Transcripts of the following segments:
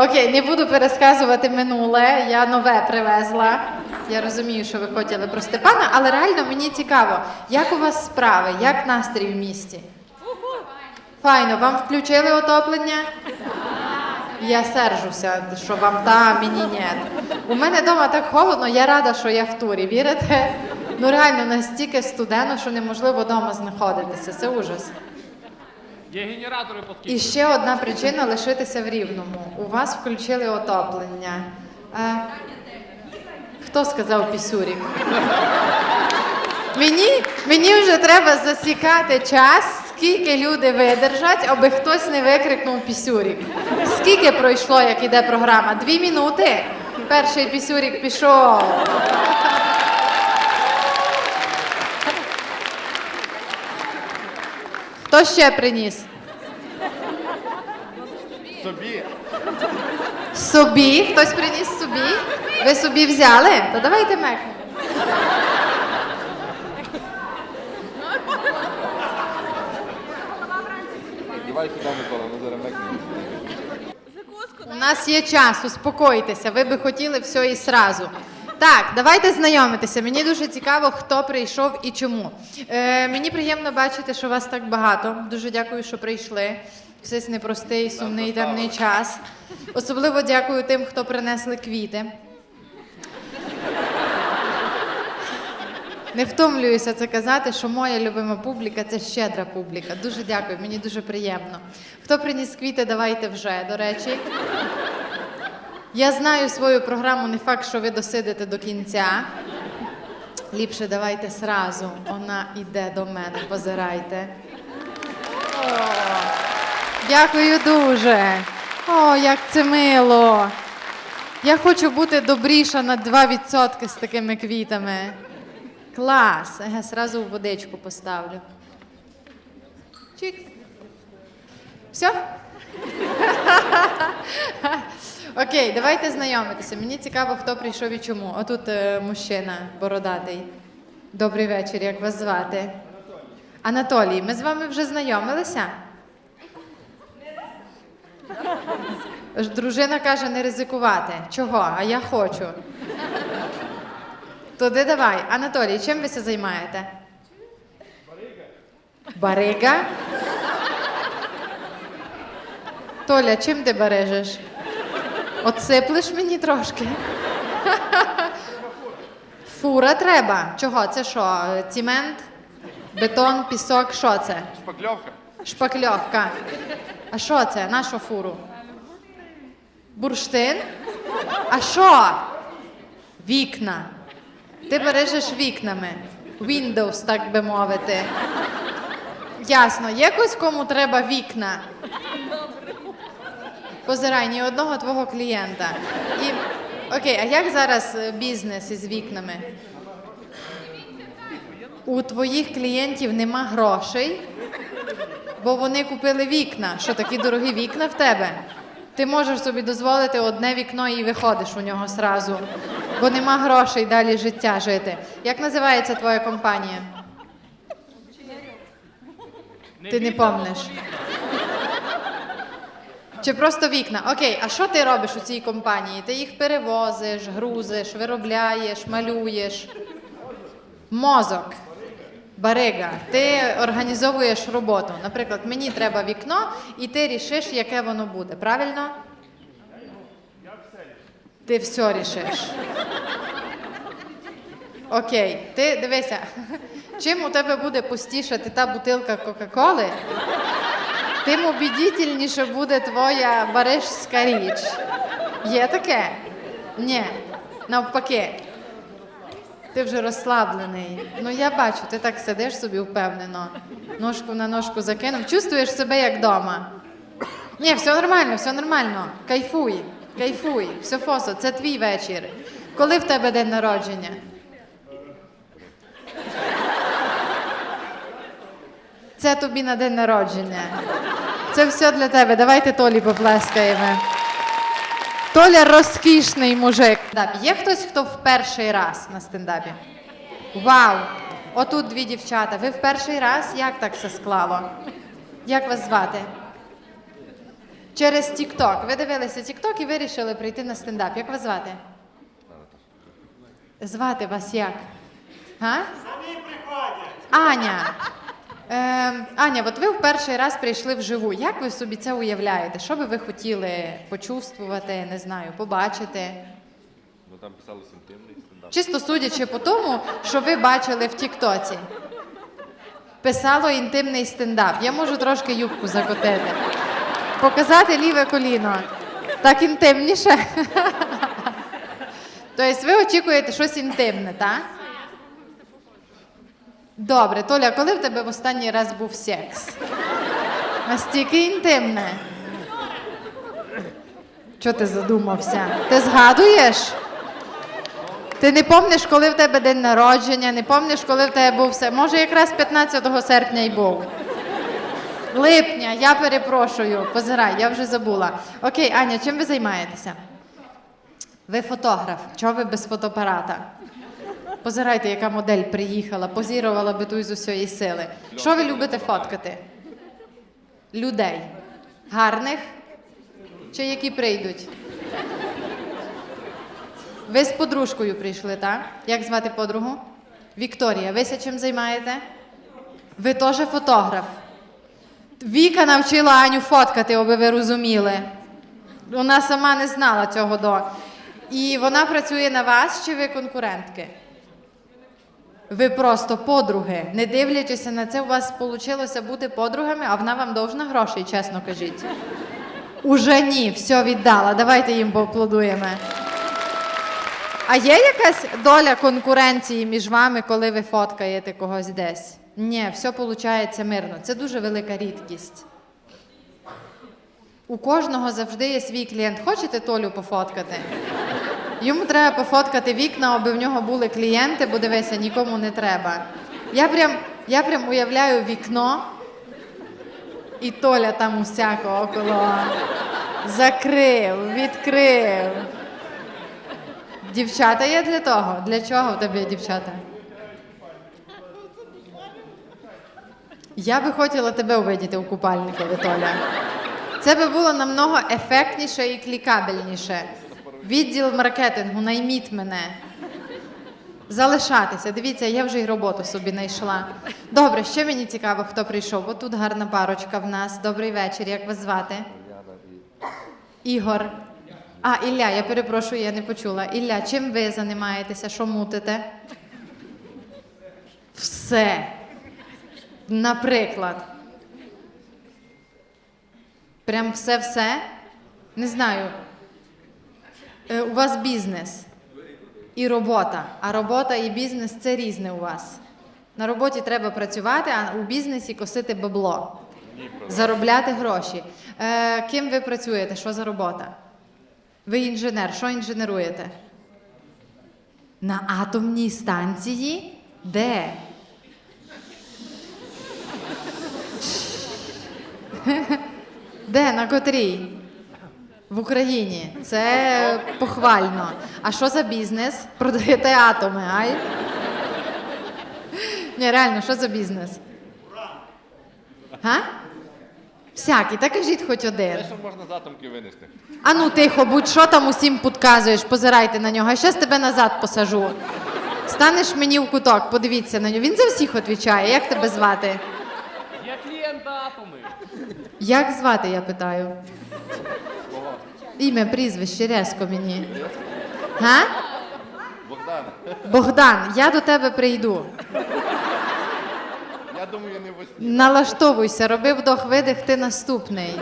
Окей, не буду пересказувати минуле. Я нове привезла. Я розумію, що ви хотіли про Степана, але реально мені цікаво, як у вас справи, як настрій в місті? Файно, вам включили отоплення? Я сержуся, що вам та, мені ні. У мене вдома так холодно, я рада, що я в турі. Вірите? Ну реально настільки студено, що неможливо вдома знаходитися. Це ужас. Є генератори по І ще одна причина лишитися в рівному. У вас включили отоплення. Е, хто сказав пісюрік? Мені, мені вже треба засікати час, скільки люди видержать, аби хтось не викрикнув пісюрік. Скільки пройшло, як іде програма? Дві минути. Перший пісюрік пішов. Хто ще приніс? собі. Собі? Хтось приніс собі? Ви собі взяли? То давайте мек. Давай сюди, Микола, ми зараз мекнемо. У нас є час, успокойтеся. Ви би хотіли все і сразу. Так, давайте знайомитися. Мені дуже цікаво, хто прийшов і чому. Е, мені приємно бачити, що вас так багато. Дуже дякую, що прийшли. Все непростий, сумний, темний час. Особливо дякую тим, хто принесли квіти. Не втомлююся це казати, що моя любима публіка це щедра публіка. Дуже дякую, мені дуже приємно. Хто приніс квіти, давайте вже, до речі. Я знаю свою програму, не факт, що ви досидите до кінця. Ліпше давайте сразу. Вона йде до мене, позирайте. О, дякую дуже. О, як це мило. Я хочу бути добріша на 2% з такими квітами. Клас. Еге, сразу в водичку поставлю. Чик. Все? Окей, давайте знайомитися. Мені цікаво, хто прийшов і чому. Отут е, мужчина бородатий. Добрий вечір, як вас звати? Анатолій, ми з вами вже знайомилися? Дружина каже не ризикувати. Чого? А я хочу. Туди давай. Анатолій, чим ви це займаєте? Барига. Барига? Толя, чим ти бережеш? Отсиплеш мені трошки? Фура треба. Чого? Це що? Цемент? Бетон, пісок, що це? Шпакльовка. Шпакльовка. А що це? На що фуру? Бурштин? А що? Вікна. Ти бережеш вікнами. Windows, так би мовити. Ясно, є когось, кому треба вікна. Позирай ні одного твого клієнта. І... Окей, а як зараз е, бізнес із вікнами? У твоїх клієнтів нема грошей, бо вони купили вікна. Що такі дорогі вікна в тебе? Ти можеш собі дозволити одне вікно і виходиш у нього сразу, бо нема грошей далі життя жити. Як називається твоя компанія? Ти не помниш. Чи просто вікна? Окей, а що ти робиш у цій компанії? Ти їх перевозиш, грузиш, виробляєш, малюєш. Мозок. Барига, ти організовуєш роботу. Наприклад, мені треба вікно, і ти рішиш, яке воно буде. Правильно? Ти все рішиш. Окей, ти дивися, чим у тебе буде пустішати та бутилка Кока-Коли, тим убедительніше буде твоя барижська річ. Є таке? Ні. Навпаки. Ти вже розслаблений. Ну я бачу, ти так сидиш собі впевнено. Ножку на ножку закинув. Чувствуєш себе як вдома. Ні, все нормально, все нормально. Кайфуй, кайфуй, все фосо, це твій вечір. Коли в тебе день народження? Це тобі на день народження. Це все для тебе. Давайте Толі поплескаємо. Толя розкішний мужик. Є хтось, хто в перший раз на стендапі? Вау! Отут дві дівчата. Ви в перший раз? Як так все склало? Як вас звати? Через TikTok. Ви дивилися TikTok і вирішили прийти на стендап. Як вас звати? Звати вас як? Самі приходять. Аня. Ем, Аня, от ви в перший раз прийшли вживу. Як ви собі це уявляєте? Що би ви хотіли почувствувати, не знаю, побачити? Ну там писалось інтимний стендап. Чисто судячи по тому, що ви бачили в Тіктоці. Писало інтимний стендап. Я можу трошки юбку закотити. Показати ліве коліно. Так інтимніше. Тобто ви очікуєте щось інтимне, так? Добре, Толя, коли в тебе в останній раз був секс? Настільки інтимне. Чого ти задумався? Ти згадуєш? Ти не помниш, коли в тебе день народження, не помниш, коли в тебе був все. Може, якраз 15 серпня й був. Липня, я перепрошую, позирай, я вже забула. Окей, Аня, чим ви займаєтеся? Ви фотограф. Чого ви без фотоапарата? Позирайте, яка модель приїхала, позірувала би ту з усієї сили. Що ви любите фоткати? Людей. Гарних? Чи які прийдуть? Ви з подружкою прийшли, так? Як звати подругу? Вікторія. Ви чим займаєте? Ви теж фотограф. Віка навчила Аню фоткати, аби ви розуміли. Вона сама не знала цього до. І вона працює на вас чи ви конкурентки? Ви просто подруги. Не дивлячись на це, у вас вийшло бути подругами, а вона вам довжна грошей, чесно кажіть. Уже ні, все віддала. Давайте їм поаплодуємо. А є якась доля конкуренції між вами, коли ви фоткаєте когось десь? Ні, все виходить мирно. Це дуже велика рідкість. У кожного завжди є свій клієнт. Хочете Толю пофоткати? Йому треба пофоткати вікна, аби в нього були клієнти, бо дивися, нікому не треба. Я прям, я прям уявляю вікно, і Толя там усякого около закрив, відкрив. Дівчата є для того? Для чого в тебе дівчата? Я би хотіла тебе увидіти у купальникові, Толя. Це би було намного ефектніше і клікабельніше. Відділ маркетингу, найміть мене. Залишатися. Дивіться, я вже й роботу собі знайшла. Добре, ще мені цікаво, хто прийшов. Бо тут гарна парочка в нас. Добрий вечір. Як вас звати? Ігор. А, Ілля, я перепрошую, я не почула. Ілля, чим ви займаєтеся? Що мутите? Все. Наприклад. Прям все-все? Не знаю. Е, У вас бізнес і робота. А робота і бізнес це різне у вас. На роботі треба працювати, а у бізнесі косити бабло. Заробляти гроші. Е, ким ви працюєте? Що за робота? Ви інженер. Що інженеруєте? На атомній станції? Де? Де? На котрій? В Україні. Це похвально. А що за бізнес? Продаєте атоми, ай? Ні, реально, що за бізнес? Га? Всякий, та кажіть хоч один. Те, що можна з атомки винести. А ну тихо, будь що там усім підказуєш, позирайте на нього, а щас тебе назад посажу. Станеш мені в куток, подивіться на нього. Він за всіх відповідає. Як тебе звати? Є клієнт атоми. Як звати, я питаю? Ім'я, прізвище, резко мені. Га? Богдан, Богдан, я до тебе прийду. я думаю, не. Налаштовуйся, роби вдох, видих, ти наступний.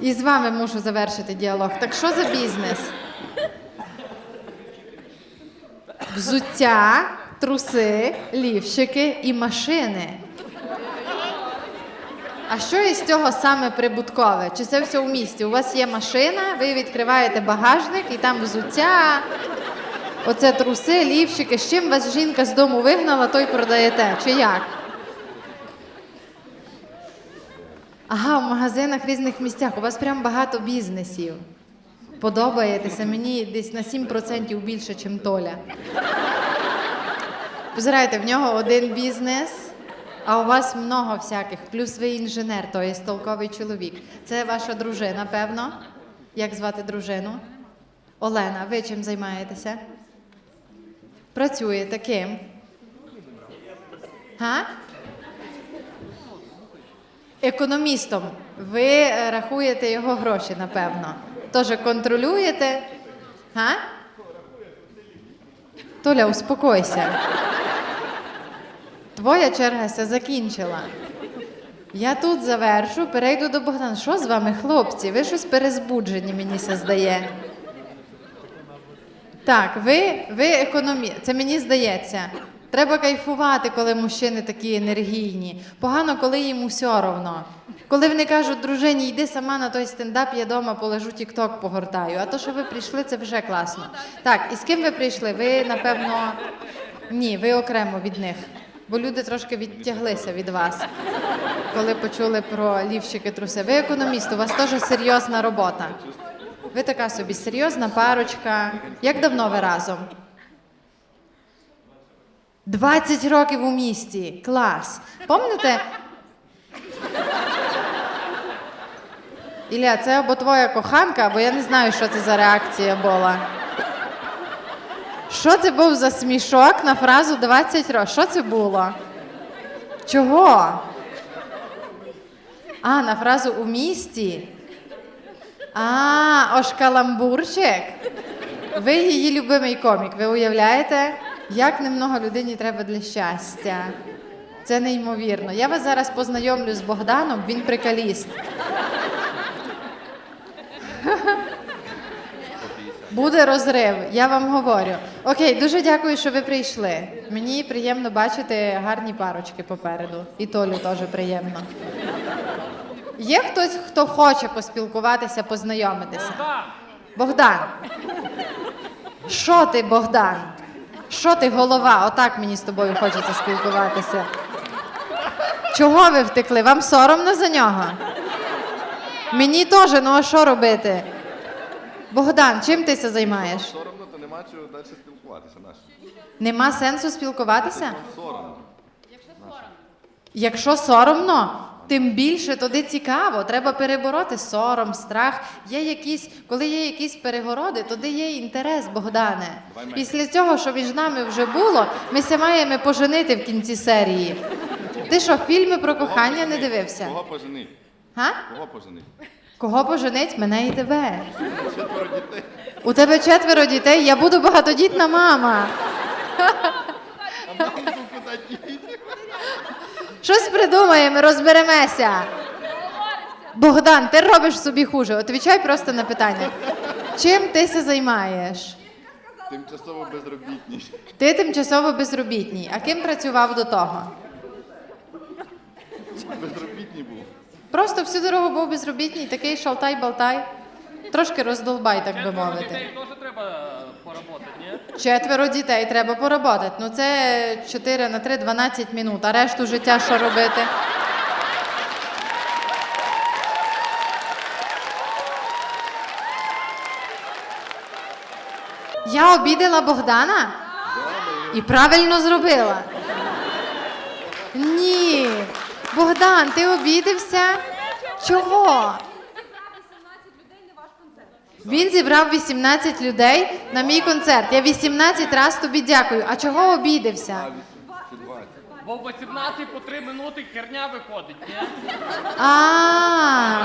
І з вами мушу завершити діалог. Так що за бізнес? Взуття, труси, лівщики і машини. А що із цього саме прибуткове? Чи це все в місті? У вас є машина, ви відкриваєте багажник і там взуття, оце труси, лівщики. З чим вас жінка з дому вигнала, то й продаєте. Чи як? Ага, в магазинах різних місцях. У вас прям багато бізнесів. Подобаєтеся мені десь на 7% більше, ніж Толя. Позирайте, в нього один бізнес, А у вас много всяких, плюс ви інженер, то є толковий чоловік. Це ваша дружина, певно. Як звати дружину? Олена, ви чим займаєтеся? Працюєте ким? Га? Економістом. Ви рахуєте його гроші, напевно. Тож контролюєте. Га? Толя, успокойся. Твоя черга ся закінчила. Я тут завершу, перейду до Богдана. Що з вами, хлопці? Ви щось перезбуджені, мені се здає. Так, ви, ви економі... Це мені здається. Треба кайфувати, коли мужчини такі енергійні. Погано, коли їм усе ровно. Коли вони кажуть, дружині, йди сама на той стендап, я дома полежу тік-ток погортаю. А то, що ви прийшли, це вже класно. Так, і з ким ви прийшли? Ви, напевно, ні, ви окремо від них. Бо люди трошки відтяглися від вас, коли почули про лівчики труси. Ви економіст, у вас теж серйозна робота. Ви така собі серйозна парочка. Як давно ви разом? 20 років у місті. Клас. Помните? Ілля, це або твоя коханка, або я не знаю, що це за реакція була. Що це був за смішок на фразу 20 років? Що це було? Чого? А, на фразу у місті. А, ось каламбурчик. Ви її любимий комік. Ви уявляєте, як немного людині треба для щастя? Це неймовірно. Я вас зараз познайомлю з Богданом, він прикаліст. Буде розрив, я вам говорю. Окей, дуже дякую, що ви прийшли. Мені приємно бачити гарні парочки попереду. І Толю теж приємно. Є хтось, хто хоче поспілкуватися, познайомитися? Богдан. Що ти, Богдан? Що ти голова? Отак мені з тобою хочеться спілкуватися. Чого ви втекли? Вам соромно за нього? Мені теж, ну а що робити? Богдан, чим ти се займаєш? Соромно, то нема чого далі спілкуватися. Наш. Нема сенсу спілкуватися? Соромно. Якщо соромно, тим більше туди цікаво. Треба перебороти сором, страх. Є якісь, коли є якісь перегороди, туди є інтерес, Богдане. Після цього, що між нами вже було, ми се маємо поженити в кінці серії. Ти що, фільми про кохання не дивився? Кого пожени? Га? Кого пожени? Кого поженить? Мене і тебе. Четверо дітей. У тебе четверо дітей, я буду багатодітна мама. Щось придумаємо, розберемося. Богдан, ти робиш собі хуже. Отвічай просто на питання. Чим ти се займаєш? Тимчасово безробітні. Ти тимчасово безробітній. А ким працював до того? Безробітні був. Просто всю дорогу був безробітній, такий шалтай-балтай. Трошки роздолбай, так би мовити. дітей теж треба поработати, ні? Четверо дітей треба поработати. Ну це 4 на 3, 12 минут, а решту життя що робити? Я обідала Богдана і правильно зробила. Ні. Богдан, ти обідався? Чого? Він зібрав 18 людей на мій концерт. Я 18 раз тобі дякую. А чого обідався? Бо в 18 по 3 минути херня виходить, ні? А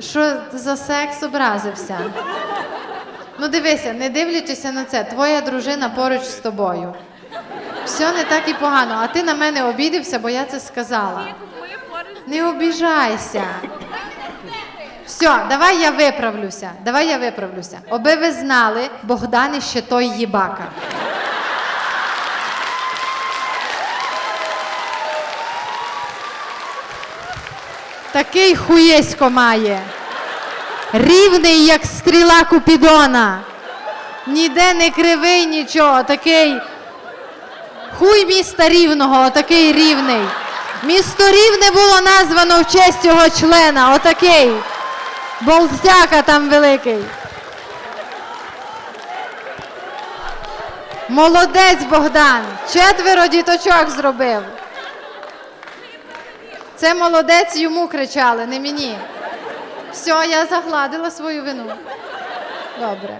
що за секс образився? Ну дивися, не дивлячися на це, твоя дружина поруч з тобою. Все не так і погано, а ти на мене обідався, бо я це сказала. Не обіжайся. Все, давай я виправлюся. Давай я виправлюся. Оби ви знали, Богдан іще той їбака. Такий хуєсько має. Рівний, як стріла Купідона. Ніде не кривий нічого, такий. Хуй міста рівного, отакий рівний. Місто рівне було названо в честь цього члена, отакий. Болтяка там великий. Молодець Богдан. Четверо діточок зробив. Це молодець йому кричали, не мені. Все, я загладила свою вину. Добре.